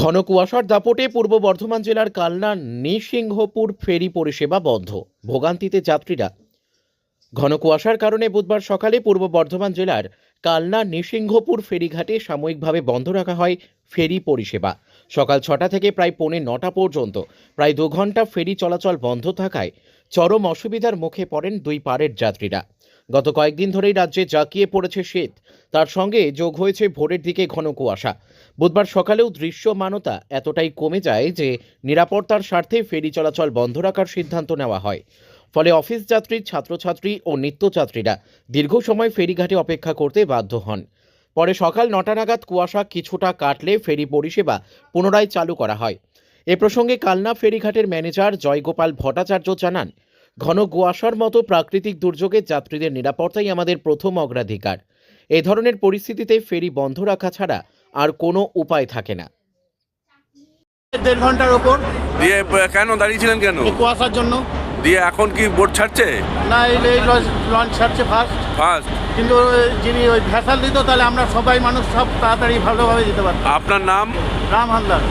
ঘন কুয়াশার দাপটে পূর্ব বর্ধমান জেলার কালনা নৃসিংহপুর ফেরি পরিষেবা বন্ধ। ভোগান্তিতে যাত্রীরা। ঘন কুয়াশার কারণে বুধবার সকালে পূর্ব বর্ধমান জেলার কালনা নৃসিংহপুর ফেরিঘাটে সাময়িকভাবে বন্ধ রাখা হয় ফেরি পরিষেবা। সকাল ছটা থেকে প্রায় পৌনে নটা পর্যন্ত, প্রায় দু ঘণ্টা ফেরি চলাচল বন্ধ থাকায় চরম অসুবিধার মুখে পড়েন দুই পারের যাত্রীরা। গত কয়েকদিন ধরেই রাজ্যে জাঁকিয়ে পড়েছে শীত। তার সঙ্গে যোগ হয়েছে ভোরের দিকে ঘন কুয়াশা। বুধবার সকালেও দৃশ্যমানতা এতটাই কমে যায় যে নিরাপত্তার স্বার্থে ফেরি চলাচল বন্ধ রাখার সিদ্ধান্ত নেওয়া হয়। ফলে অফিস যাত্রী, ছাত্রছাত্রী ও নিত্যযাত্রীরা দীর্ঘ সময় ফেরিঘাটে অপেক্ষা করতে বাধ্য হন। পরে সকাল নটা নাগাদ কুয়াশা কিছুটা কাটলে ফেরি পরিষেবা পুনরায় চালু করা হয়। এ প্রসঙ্গে কালনা ফেরিঘাটের ম্যানেজার জয়গোপাল ভট্টাচার্য জানান, ঘন কুয়াশার মতো প্রাকৃতিক দুর্যোগে যাত্রীদের নিরাপত্তাই আমাদের প্রথম অগ্রাধিকার। এ ধরনের পরিস্থিতিতে ফেরি বন্ধ রাখা ছাড়া আর কোনো উপায় থাকে না। দেড় ঘণ্টার ওপর। দিয়ে কেন দাঁড়িয়েছিলেন কেন? কুয়াশার জন্য। দিয়ে এখন কি বোট ছাড়ছে? না এই এই লঞ্চ লঞ্চ ছাড়ছে ফার্স্ট ফার্স্ট কিন্তু ওই যিনি ওই ভ্যাসাল দিত তাহলে আমরা সবাই মানুষ সব তাড়াতাড়ি ভালোভাবে যেতে পারতাম। আপনার নাম? রাম হালদার।